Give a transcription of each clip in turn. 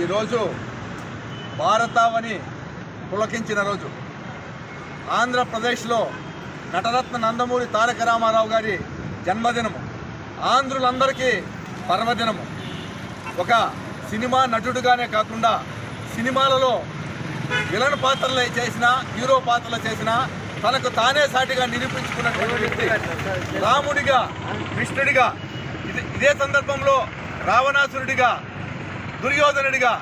ఈరోజు భారతావని పులకించిన రోజు. ఆంధ్రప్రదేశ్లో నటరత్న నందమూరి తారక రామారావు గారి జన్మదినము. ఆంధ్రులందరికీ పర్వదినము. ఒక సినిమా నటుడుగానే కాకుండా సినిమాలలో విలన్ పాత్రలు చేసిన హీరో పాత్రలు చేసిన తనకు తానే సాటిగా నిరూపించుకున్నటువంటి వ్యక్తి రాముడిగా కృష్ణుడిగా ఇది- ఇదే సందర్భంలో రావణాసురుడిగా దుర్యోధనుడిగా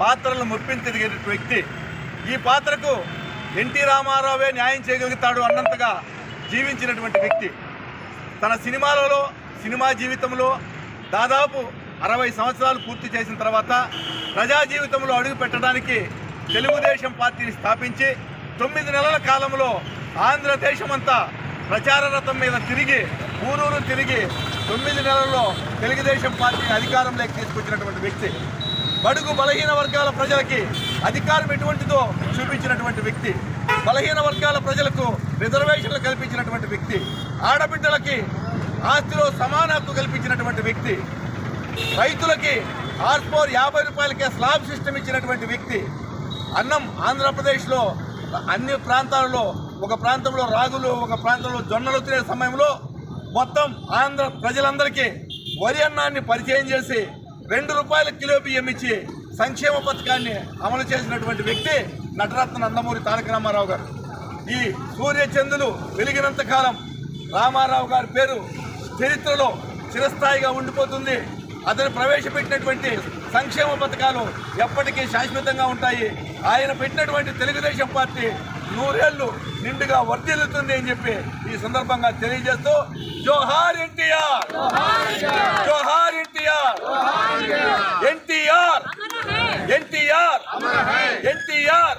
పాత్రలను ముప్పించగలిగిన వ్యక్తి. ఈ పాత్రకు ఎన్టీ రామారావే న్యాయం చేయగలుగుతాడు అన్నంతగా జీవించినటువంటి వ్యక్తి. తన సినిమాలలో సినిమా జీవితంలో దాదాపు అరవై సంవత్సరాలు పూర్తి చేసిన తర్వాత ప్రజా జీవితంలో అడుగు పెట్టడానికి తెలుగుదేశం పార్టీని స్థాపించి తొమ్మిది నెలల కాలంలో ఆంధ్రదేశమంతా ప్రచార రథం మీద తిరిగి ఊరూరు తిరిగి తొమ్మిది నెలల్లో తెలుగుదేశం పార్టీ అధికారంలోకి తీసుకొచ్చినటువంటి వ్యక్తి. బడుగు బలహీన వర్గాల ప్రజలకి అధికారం ఎటువంటిదో చూపించినటువంటి వ్యక్తి. బలహీన వర్గాల ప్రజలకు రిజర్వేషన్లు కల్పించినటువంటి వ్యక్తి. ఆడబిడ్డలకి ఆస్తిలో సమాన హక్కు కల్పించినటువంటి వ్యక్తి. రైతులకి ఆర్ఫోర్ యాభై రూపాయలకే స్లాబ్ సిస్టమ్ ఇచ్చినటువంటి వ్యక్తి. అన్నం ఆంధ్రప్రదేశ్లో అన్ని ప్రాంతాలలో ఒక ప్రాంతంలో రాగులు ఒక ప్రాంతంలో జొన్నలు తినే సమయంలో మొత్తం ఆంధ్ర ప్రజలందరికీ వరి అన్నాన్ని పరిచయం చేసి రెండు రూపాయల కిలో బియ్యం ఇచ్చి సంక్షేమ పథకాన్ని అమలు చేసినటువంటి వ్యక్తి నటరత్న నందమూరి తారక రామారావు గారు. ఈ సూర్యచంద్రులు వెలిగినంత కాలం రామారావు గారి పేరు చరిత్రలో చిరస్థాయిగా ఉండిపోతుంది. అతను ప్రవేశపెట్టినటువంటి సంక్షేమ పథకాలు ఎప్పటికీ శాశ్వతంగా ఉంటాయి. ఆయన పెట్టినటువంటి తెలుగుదేశం పార్టీ నూరేళ్ళు నిండుగా వర్ధిల్లుతుంది అని చెప్పి ఈ సందర్భంగా తెలియజేస్తూ జోహార్ ఎన్టీఆర్! జోహార్ ఎన్టీఆర్! ఎన్టీఆర్! ఎన్టీఆర్! ఎన్టీఆర్!